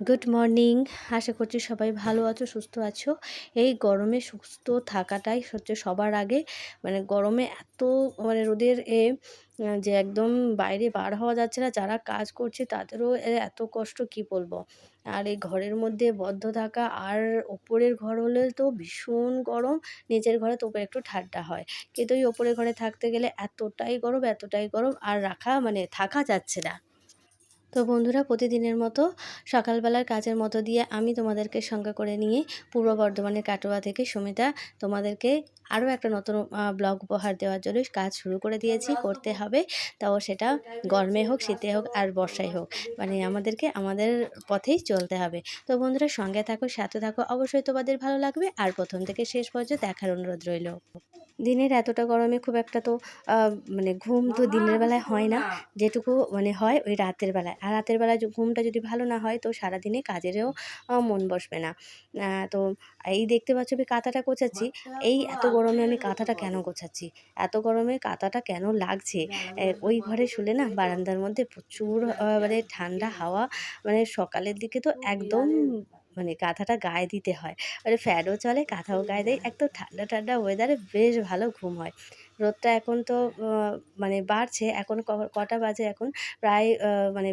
Good morning আশা করছি সবাই ভালো আছো, সুস্থ আছো। এই গরমে সুস্থ থাকাটাই হচ্ছে সবার আগে। মানে গরমে এত মানে রোদের এ, যে একদম বাইরে বার হওয়া যাচ্ছে না, যারা কাজ করছে তাদেরও এত কষ্ট, কি বলব? আর এই ঘরের মধ্যে বদ্ধ থাকা আর ওপরের ঘর হলে তো ভীষণ গরম, নিচের ঘরে তবু একটু ঠান্ডা হয়। কিন্তু ওই ওপরের ঘরে থাকতে গেলে এতটাই গরম এতটাই গরম, আর রাখা মানে থাকা যাচ্ছে না। তো বন্ধুরা, প্রতিদিনের মতো সকালবেলার কাজের মতো দিয়ে আমি তোমাদেরকে সঙ্গে করে নিয়ে পূর্ব বর্ধমানের কাটোয়া থেকে সুমিতা তোমাদেরকে আরও একটা নতুন ব্লগ উপহার দেওয়ার জন্য কাজ শুরু করে দিয়েছি। করতে হবে, তাও সেটা গরমে হোক, শীতে হোক আর বর্ষায় হোক। মানে আমাদেরকে, আমাদের পথেই চলতে হবে। তো বন্ধুরা, সঙ্গে থাকো, সাথে থাকো। অবশ্যই তোমাদের ভালো লাগবে। আর প্রথম থেকে শেষ পর্যন্ত দেখার অনুরোধ রইল। দিনের এতটা গরমে খুব একটা তো মানে ঘুম তো দিনের বেলায় হয় না। যেটুকু মানে হয় ওই রাতের বেলায়। আর রাতের বেলায় ঘুমটা যদি ভালো না হয় তো সারাদিনে কাজেরও মন বসবে না। তো এই দেখতে পাচ্ছ আমি কাঁথাটা গোছাচ্ছি। এই এত গরমে আমি কাঁথাটা কেন গোছাচ্ছি? এত গরমে কাঁথাটা কেন লাগছে? ওই ঘরে শুলে না বারান্দার মধ্যে প্রচুর মানে ঠান্ডা হাওয়া মানে সকালের দিকে তো একদম মানে কাঁথাটা গায়ে দিতে হয়। মানে ফ্যানও চলে কাঁথাও গায়ে দেয়। একদম ঠান্ডা ঠান্ডা ওয়েদারে বেশ ভালো ঘুম হয়। রোদটা এখন তো মানে বাড়ছে। এখন কটা বাজে এখন? প্রায় মানে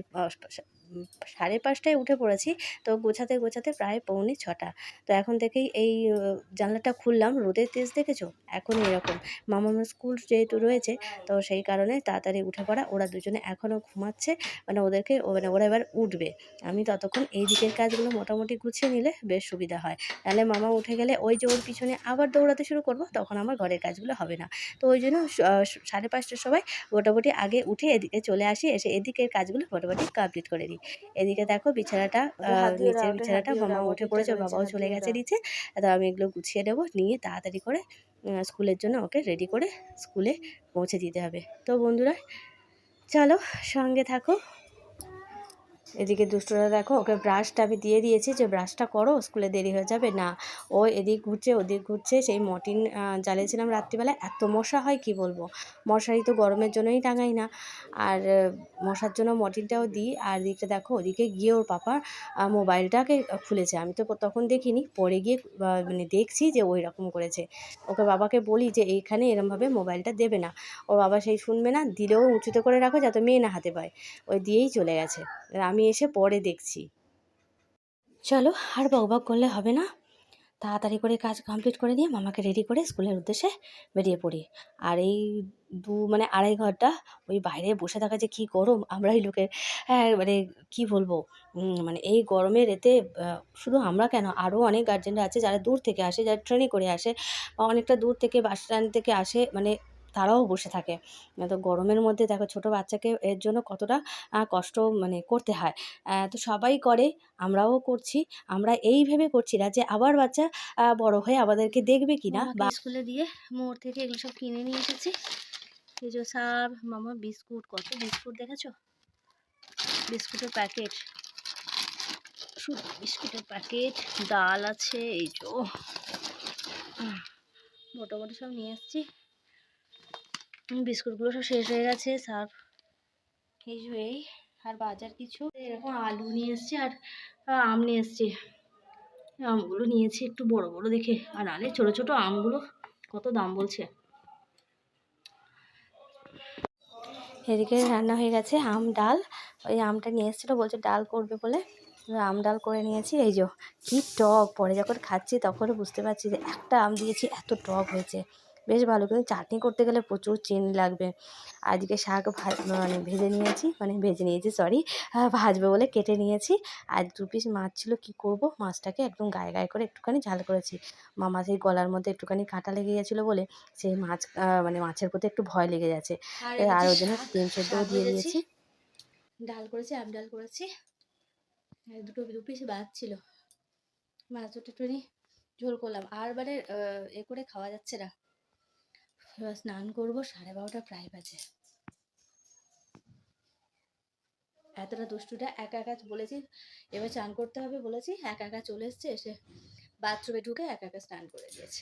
সাড়ে পাঁচটায় উঠে পড়েছি। তো গোছাতে গোছাতে প্রায় পৌনে ছটা। তো এখন থেকেই এই জানলাটা খুললাম। রোদের তেজ দেখেছ? এখন এরকম। মামার স্কুল যেহেতু রয়েছে, তো সেই কারণে তাড়াতাড়ি উঠে পড়া। ওরা দুজনে এখনও ঘুমাচ্ছে। মানে ওদেরকে মানে ওরা এবার উঠবে। আমি ততক্ষণ এই দিকের কাজগুলো মোটামুটি গুছিয়ে নিলে বেশ সুবিধা হয়। তাহলে মামা উঠে গেলে ওই যে ওর পিছনে আবার দৌড়াতে শুরু করব, তখন আমার ঘরের কাজগুলো হবে না। তো ওই জন্য সাড়ে পাঁচটার সময় মোটামুটি আগে উঠে এদিকে চলে আসি, এসে এদিকের কাজগুলো মোটামুটি কমপ্লিট করে দিই এদিকে দেখো বিছানাটা নিচের বিছানাটা মামা উঠে পড়েছে বাবাও চলে গেছে নিচে। তো আমি এগুলো গুছিয়ে দেবো নিয়ে তাড়াতাড়ি করে স্কুলের জন্য ওকে রেডি করে স্কুলে পৌঁছে দিতে হবে। তো বন্ধুরা চলো সঙ্গে থাকো। এদিকে দুষ্টরা দেখো, ওকে ব্রাশটা আমি দিয়ে দিয়েছি যে ব্রাশটা করো, স্কুলে দেরি হয়ে যাবে। না, ও এদিক ঘুরছে, ওদিক ঘুরছে, সেই মটিন জ্বালিয়েছিলাম রাত্রিবেলা। এত মশা হয় কি বলব? মশারি তো গরমের জন্যই টাঙাই না। আর মশার জন্য মটিনটাও দিই। আর দিকটা দেখো, ওদিকে গিয়ে ওর পাপার মোবাইলটাকে খুলেছে। আমি তো তখন দেখিনি, পরে গিয়ে মানে দেখছি যে ওই রকম করেছে। ওকে বাবাকে বলি যে, এইখানে এরমভাবে মোবাইলটা দেবে না। ওর বাবা সেই শুনবে না, দিলেও উঁচুতে করে রাখো যাতে মেয়ে না হাতে পায়। ওই দিয়েই চলে গেছে। আমি এসে পরে দেখছি। চলো, আর বকবক করলে হবে না। তাড়াতাড়ি করে কাজ কমপ্লিট করে দিয়ে মামাকে রেডি করে স্কুলের উদ্দেশ্যে বেরিয়ে পড়ি। আর এই দু মানে আড়াই ঘণ্টা ওই বাইরে বসে থাকা যে কী গরম, আমরাই লোকের হ্যাঁ মানে কি বলব? মানে এই গরমের এতে শুধু আমরা কেন? আরও অনেক গার্জেনরা আছে যারা দূর থেকে আসে, যারা ট্রেনে করে আসে, বা অনেকটা দূর থেকে বাস স্ট্যান্ড থেকে আসে মানে তারাও বসে থাকে। তো গরমের মধ্যে দেখো ছোটো বাচ্চাকে এর জন্য কতটা কষ্ট মানে করতে হয়। তো সবাই করে আমরাও করছি। আমরা এই ভেবে করছি না যে আবার বাচ্চা বড় হয়ে আমাদেরকে দেখবে কি না বা স্কুলে দিয়ে মোড় থেকে এগুলো সব কিনে নিয়ে এসেছি। এই যে সার মামা বিস্কুট কত বিস্কুট দেখেছ? বিস্কুটের প্যাকেট। বিস্কুটের প্যাকেট ডাল আছে এই যে মোটামুটি সব নিয়ে এসেছি। বিস্কুটগুলো সব শেষ হয়ে গেছে সার্ফ এই আর বাজার কিছু। এরকম আলু নিয়ে এসছি আর আম নিয়ে এসছি। আমগুলো নিয়েছি একটু বড় বড় দেখে। আর নাহলে ছোটো ছোটো আমগুলো কত দাম বলছে। এদিকে রান্না হয়ে গেছে আম, ডাল। ওই আমটা নিয়ে এসেছিল, বলছে ডাল করবে বলে। আম, ডাল করে নিয়েছি। এই যে, কী টক, পরে যখন খাচ্ছি তখন বুঝতে পারছি যে একটা আম দিয়েছি, এত টক হয়েছে। বেশ ভালো। কিন্তু চাটনি করতে গেলে প্রচুর চিনি লাগবে। আজকে শাক মানে ভেজে নিয়েছি মানে ভেজে নিয়েছি সরি ভাজবে বলে কেটে নিয়েছি। আর দু পিস মাছ ছিল কি করব? মাছটাকে একদম গায়ে গায়ে করে একটুখানি ঝাল করেছি। মামা সেই গলার মধ্যে একটুখানি কাঁটা লেগে গেছিল বলে সেই মাছ মানে মাছের প্রতি একটু ভয় লেগে গেছে। আর ওই জন্য ডিম সেদ্ধও দিয়ে দিয়েছি। ডাল করেছি আম ডাল করেছি। দুটো দু পিস বাদ ছিল। মাছ দুটো একটুখানি ঝোল করলাম। আর মানে এ করে খাওয়া যাচ্ছে না। এবার স্নান করব, সাড়ে বারোটা, প্রায় বাজে। এতটা দুষ্টুটা একা একা বলেছি, এবার চান করতে হবে বলেছি, একা একা চলে এসছে, এসে বাথরুমে ঢুকে একা একা স্নান করে দিয়েছে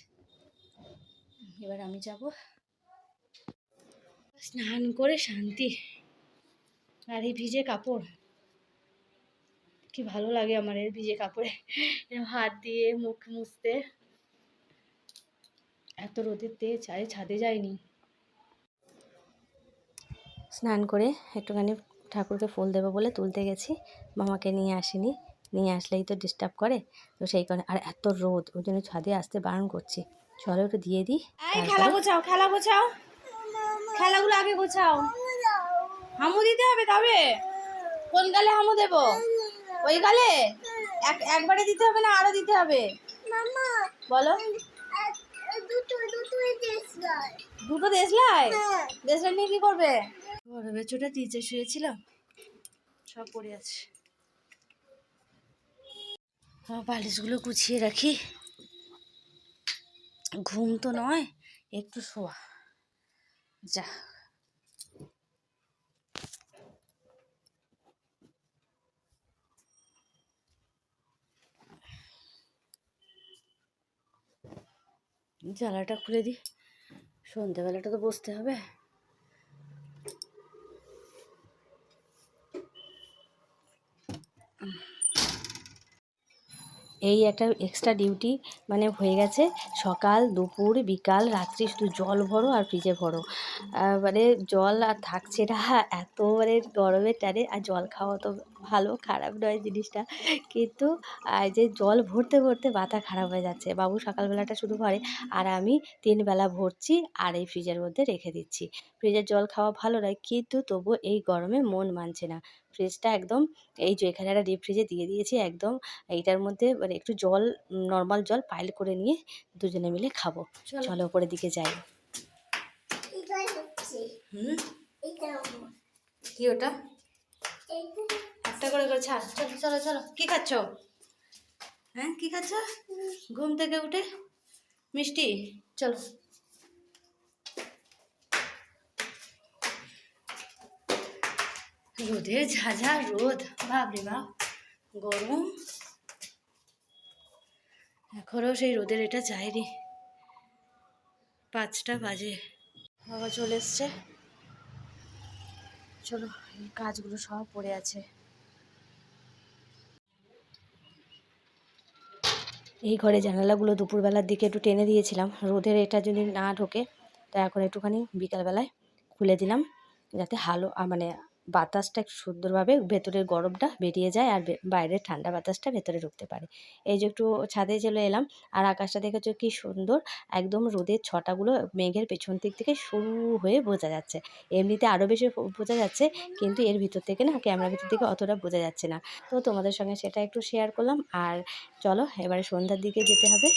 এবার আমি যাব। স্নান করে শান্তি, আর এই ভিজে কাপড়। কি ভালো লাগে আমার এর ভিজে কাপড়ে। হাত দিয়ে মুখ মুছতে। এত রোদের তেজ আরে ছাদে যায়নি স্নান করে একটুখানি ঠাকুরকে ফুল দেবো বলে তুলতে গেছি। মামাকে নিয়ে আসিনি নিয়ে আসলেই তো ডিস্টার্ব করে। তো সেই কারণে আর এত রোদ ওই জন্য ছাদে আসতে বারণ করছি। চলো একটু দিয়ে দিই খেলা গোছাও খেলা গোছাও। খেলাগুলো আগে গোছাও। হামু দিতে হবে তবে? কোন গালে হামু দেব? ওই গালে? এক একবারে দিতে হবে না আরও দিতে হবে? বলো। দুটো দেশলাই? দেশলাই নিয়ে কি করবে? বড় বেচোটা নিচে শুয়েছিলাম। সব পড়ে আছে। আমার বালিশগুলো গুছিয়ে রাখি। ঘুম তো নয় একটু শোয়া। যা। জ্বালাটা খুলে দিই। সন্ধ্যেবেলাটা তো বসতে হবে। এই একটা এক্সট্রা ডিউটি মানে হয়ে গেছে। সকাল, দুপুর, বিকাল, রাত্রি শুধু জল ভরো আর ফ্রিজে ভরো। মানে জল আর থাকছে না। এত মানে গরমের টানে আর জল খাওয়া তো ভালো, খারাপ নয় জিনিসটা। কিন্তু যে জল ভরতে ভরতে মাথা খারাপ হয়ে যাচ্ছে। বাবু সকালবেলাটা শুধু ভরে আর আমি তিন বেলা ভরছি আর এই ফ্রিজের মধ্যে রেখে দিচ্ছি। ফ্রিজের জল খাওয়া ভালো নয়, কিন্তু তবু এই গরমে মন মানছে না। ফ্রিজটা একদম এই যে এখানে একটা ডিপ ফ্রিজে দিয়ে দিয়েছি একদম। এইটার মধ্যে মানে একটু জল নর্মাল জল পাইল করে নিয়ে দুজনে মিলে খাব। চলো। উপরের দিকে যাই। হুম? কি ওটা? একটা করে করে ছাড়। চলো চলো চলো। কি খাচ্ছ? হ্যাঁ কি খাচ্ছ? ঘুম থেকে উঠে? মিষ্টি? চলো। রোদের ঝাঝা রোদ, বাপরে বাপ, গরম। এখনও সেই রোদের এটা যায়নি। পাঁচটা বাজে। বাবা চলে এসছে। চলো, এই কাজগুলো সব পড়ে আছে। এই ঘরে জানালাগুলো দুপুরবেলার দিকে একটু টেনে দিয়েছিলাম। রোদের এটা যদি না ঢোকে, তা এখন একটুখানি বিকালবেলায় খুলে দিলাম, যাতে হালো মানে বাতাসটা সুন্দরভাবে ভেতরের গরমটা বেরিয়ে যায় আর বাইরের ঠান্ডা বাতাসটা ভেতরে ঢুকতে পারে। এই যে একটু ছাদে চলে এলাম আর আকাশটা দেখেছ কি সুন্দর? একদম রোদের ছটাগুলো মেঘের পেছন দিক থেকে শুরু হয়ে বোঝা যাচ্ছে। এমনিতে আরও বেশি বোঝা যাচ্ছে কিন্তু এর ভিতর থেকে না ক্যামেরার ভিতর থেকে অতটা বোঝা যাচ্ছে না। তো তোমাদের সঙ্গে সেটা একটু শেয়ার করলাম আর চলো এবারে সন্ধ্যার দিকে যেতে হবে।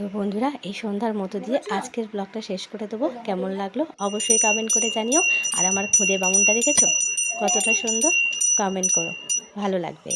তো বন্ধুরা, এই সন্ধ্যার মতো দিয়ে আজকের ব্লগটা শেষ করে দেবো। কেমন লাগল অবশ্যই কমেন্ট করে জানিও। আর আমার খুদে বামুনটা দেখেছ? কতটা সুন্দর কমেন্ট করো। ভালো লাগবে।